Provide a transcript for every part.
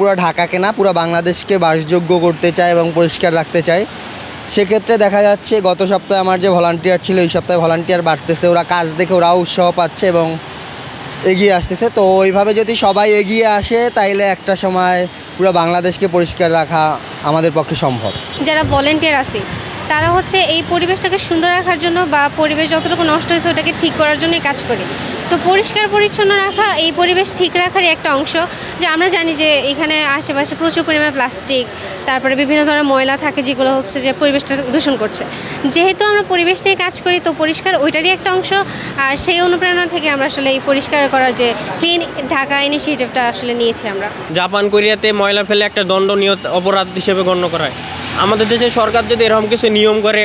পুরো ঢাকাকে না, পুরো বাংলাদেশকে বাসযোগ্য করতে চায় এবং পরিষ্কার রাখতে চায়। সেক্ষেত্রে দেখা যাচ্ছে গত সপ্তাহে আমার যে ভলান্টিয়ার ছিল, এই সপ্তাহে ভলান্টিয়ার বাড়তেছে। ওরা কাজ দেখে ওরাও উৎসাহ পাচ্ছে এবং এগিয়ে আসতেছে। তো ওইভাবে যদি সবাই এগিয়ে আসে, তাইলে একটা সময় পুরো বাংলাদেশকে পরিষ্কার রাখা আমাদের পক্ষে সম্ভব। যারা ভলেন্টিয়ার আছে তারা হচ্ছে এই পরিবেশটাকে সুন্দর রাখার জন্য বা পরিবেশ যতটুকু নষ্ট হয়েছে ওটাকে ঠিক করার জন্যই কাজ করে। তো পরিষ্কার পরিচ্ছন্ন রাখা, এই পরিবেশ ঠিক রাখারই একটা অংশ। যে আমরা জানি যে এখানে আশেপাশে প্রচুর পরিমাণে প্লাস্টিক, তারপরে বিভিন্ন ধরনের ময়লা থাকে যেগুলো হচ্ছে যে পরিবেশটা দূষণ করছে। যেহেতু আমরা পরিবেশ নিয়ে কাজ করি, তো পরিষ্কার ওইটারই একটা অংশ। আর সেই অনুপ্রেরণা থেকে আমরা আসলে এই পরিষ্কার করার যে ক্লিন ঢাকা ইনিশিয়েটিভটা আসলে নিয়েছি আমরা। জাপান, কোরিয়াতে ময়লা ফেলে একটা দণ্ডনীয় অপরাধ হিসেবে গণ্য করা হয়। আমাদের দেশে সরকার যদি এরকম কিছু নিয়ম করে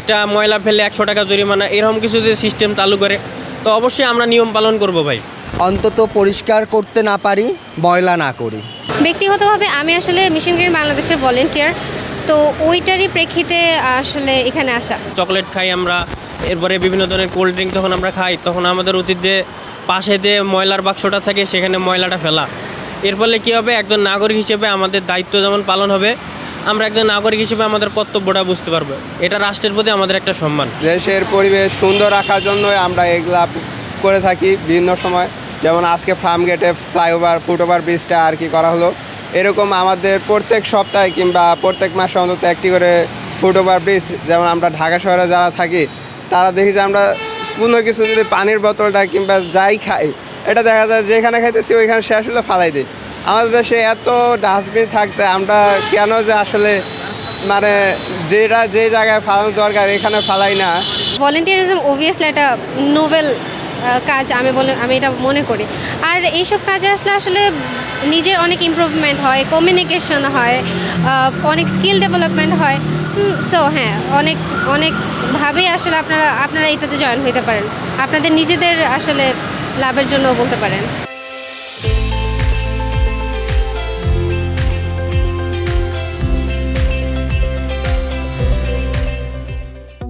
একটা ময়লা ফেলে একশো টাকা জরিমানা এরকম কিছু যদি সিস্টেম চালু করে তো অবশ্যই আমরা নিয়ম পালন করব ভাই। অন্তত পরিষ্কার করতে না পারি ময়লা না করি। ব্যক্তিগতভাবে আমি আসলে মিশন গ্রিন বাংলাদেশের ভলেন্টিয়ার তো ওইটারই প্রেক্ষিতে আসলে এখানে আসা। চকলেট খাই আমরা এরপরে বিভিন্ন ধরনের কোল্ড ড্রিঙ্ক যখন আমরা খাই তখন আমাদের উচিত যে পাশে যে ময়লার বাক্সটা থাকে সেখানে ময়লাটা ফেলা। এর ফলে কী হবে? একজন নাগরিক হিসেবে আমাদের দায়িত্ব যেমন পালন হবে আমরা একজন নাগরিক হিসেবে আমাদের কর্তব্যটা বুঝতে পারব। এটা রাষ্ট্রের প্রতি আমাদের একটা সম্মান। দেশের পরিবেশ সুন্দর রাখার জন্যই আমরা এগুলা করে থাকি বিভিন্ন সময়। যেমন আজকে ফার্ম গেটে ফ্লাইওভার, ফুটওভার ব্রিজটা আর কি করা হলো। এরকম আমাদের প্রত্যেক সপ্তাহে কিংবা প্রত্যেক মাসে অন্তত একটি করে ফুটওভার ব্রিজ, যেমন আমরা ঢাকা শহরে যারা থাকি, তারা দেখি যে আমরা কোনো কিছু যদি পানির বোতলটা কিংবা যাই খাই, এটা দেখা যায় যেখানে খাইতেছি, ওইখানে শেষ হলে ফালাই দিই। আমাদের দেশে এত ডাস্টবিন থাকতে আমরা কেন যে আসলে মানে যেটা যে জায়গায় ফালানো দরকার এখানে ফালাই না? ভলেন্টিয়ারিজম অবভিয়াসলি একটা নোবেল কাজ, আমি বলে, আমি এটা মনে করি। আর এইসব কাজে আসলে আসলে নিজের অনেক ইম্প্রুভমেন্ট হয় কমিউনিকেশন হয় অনেক স্কিল ডেভেলপমেন্ট হয়। সো হ্যাঁ অনেক অনেকভাবেই আসলে আপনারা আপনারা এটাতে জয়েন হতে পারেন। আপনাদের নিজেদের আসলে লাভের জন্য বলতে পারেন।